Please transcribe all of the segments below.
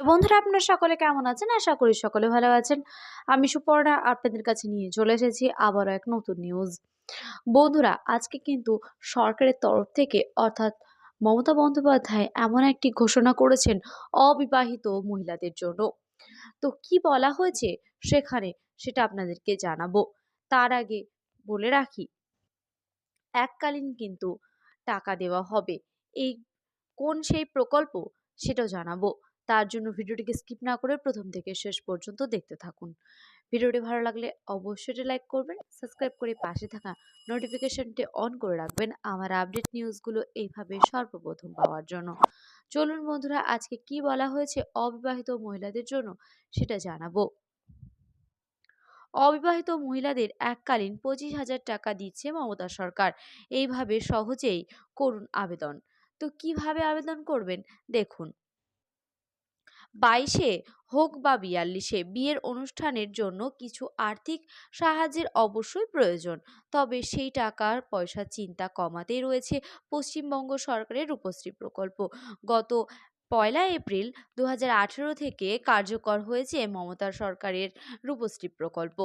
বন্ধুরা, আপনারা সকলে কেমন আছেন? আশা করি সকলে ভালো আছেন। আমি সুপর্ণা, আপনাদের কাছে নিয়ে চলে এসেছি আবারও এক নতুন নিউজ বন্ধুরা, আজকে কিন্তু সরকারের তরফ থেকে, অর্থাৎ মমতা বন্দ্যোপাধ্যায় এমন একটি ঘোষণা করেছেন অবিবাহিত মহিলাদের জন্য। তো কি বলা হয়েছে সেখানে সেটা আপনাদেরকে জানাব। তার আগে বলে রাখি, এককালীন কিন্তু টাকা দেওয়া হবে। এই কোন সেই প্রকল্প সেটাও জানাব। তার জন্য ভিডিওটিকে স্কিপ না করে প্রথম থেকে শেষ পর্যন্ত দেখতে থাকুন। ভিডিওটি ভালো লাগলে অবশ্যই লাইক করবেন, সাবস্ক্রাইব করে পাশে থাকা নোটিফিকেশনটি অন করে রাখবেন আমার আপডেট নিউজগুলো এইভাবে সর্বপ্রথম পাওয়ার জন্য। চলুন বন্ধুরা, আজকে কি বলা হয়েছে অবিবাহিত মহিলাদের জন্য সেটা জানাব। অবিবাহিত মহিলাদের এককালীন পঁচিশ হাজার টাকা দিচ্ছে মমতা সরকার। এইভাবে সহজেই করুন আবেদন। তো কীভাবে আবেদন করবেন? দেখুন বাইশে হোক বা বিয়াল্লিশে বিয়ের অনুষ্ঠানের জন্য কিছু আর্থিক সাহায্যের অবশ্যই প্রয়োজন। তবে সেই টাকার পয়সা চিন্তা কমাতেই রয়েছে পশ্চিমবঙ্গ সরকারের রূপশ্রী প্রকল্প। গত পয়লা এপ্রিল দু হাজার আঠেরো থেকে কার্যকর হয়েছে মমতা সরকারের রূপশ্রী প্রকল্প।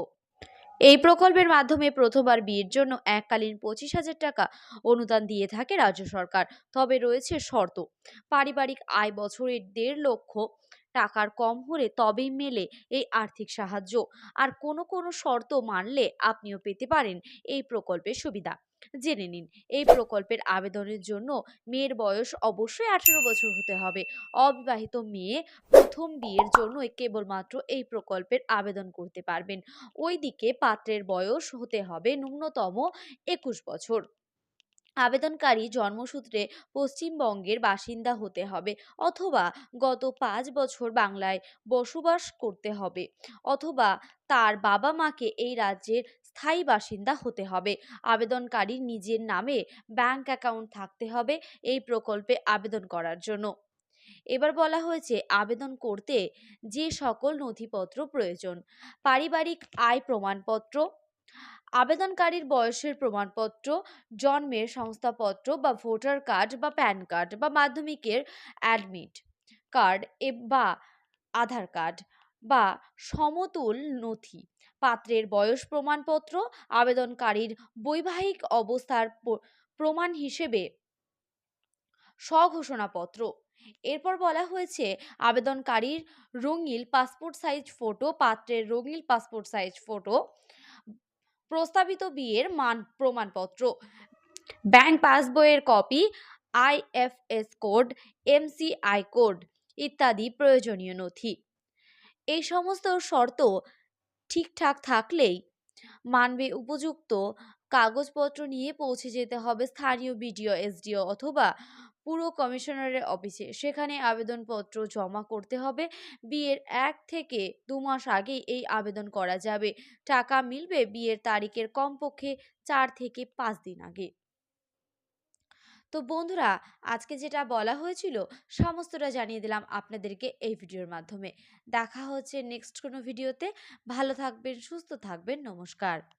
এই প্রকল্পের মাধ্যমে প্রথমবার বিয়ের জন্য এককালীন পঁচিশ হাজার টাকা অনুদান দিয়ে থাকে রাজ্য সরকার। তবে রয়েছে শর্ত, পারিবারিক আয় বছরের দেড় লক্ষ টাকার কম হলে তবেই মেলে এই আর্থিক সাহায্য। আর কোনো কোনো শর্ত মানলে আপনিও পেতে পারেন এই প্রকল্পের সুবিধা। জেনে নিন, এই প্রকল্পের আবেদনের জন্য মেয়ের বয়স অবশ্যই আঠেরো বছর হতে হবে। অবিবাহিত মেয়ে প্রথম বিয়ের জন্য কেবলমাত্র এই প্রকল্পের আবেদন করতে পারবেন। ওইদিকে পাত্রের বয়স হতে হবে ন্যূনতম একুশ বছর। আবেদনকারী জন্মসূত্রে পশ্চিমবঙ্গের বাসিন্দা হতে হবে অথবা গত পাঁচ বছর বাংলায় বসবাস করতে হবে অথবা তার বাবা মাকে এই রাজ্যের স্থায়ী বাসিন্দা হতে হবে। আবেদনকারীর নিজের নামে ব্যাংক অ্যাকাউন্ট থাকতে হবে এই প্রকল্পে আবেদন করার জন্য। এবার বলা হয়েছে আবেদন করতে যে সকল নথিপত্র প্রয়োজন, পারিবারিক আয় প্রমাণপত্র আবেদনকারীর বয়সের প্রমাণপত্র, জন্মের সংস্থাপত্র বা ভোটার কার্ড বা প্যান কার্ড বা মাধ্যমিকের অ্যাডমিট কার্ড বা আধার কার্ড বা সমতুল নথি, পাত্রের বয়স প্রমাণপত্র, আবেদনকারীর বৈবাহিক অবস্থার প্রমাণ হিসেবে স্বঘোষণাপত্র। এরপর বলা হয়েছে, আবেদনকারীর রঙিল পাসপোর্ট সাইজ ফটো, পাত্রের রঙিল পাসপোর্ট সাইজ ফটো প্রস্তাবিত বিয়ের মান প্রমাণপত্র। ব্যাংক পাসবইয়ের copy IFS code MCI code ইত্যাদি প্রয়োজনীয় নথি। এই সমস্ত শর্ত ঠিকঠাক থাকলেই মানবে উপযুক্ত কাগজপত্র নিয়ে পৌঁছে যেতে হবে স্থানীয় বিডিও এসডিও অথবা পুরো কমিশনারের অফিসে। সেখানে আবেদনপত্র জমা করতে হবে। বিয়ের এক থেকে দু মাস আগে এই আবেদন করা যাবে। টাকা মিলবে বিয়ের তারিখের কমপক্ষে চার থেকে পাঁচ দিন আগে। তো বন্ধুরা, আজকে যেটা বলা হয়েছিল, সমস্তটা জানিয়ে দিলাম আপনাদেরকে এই ভিডিওর মাধ্যমে। দেখা হচ্ছে নেক্সট কোনো ভিডিওতে। ভালো থাকবেন, সুস্থ থাকবেন, নমস্কার।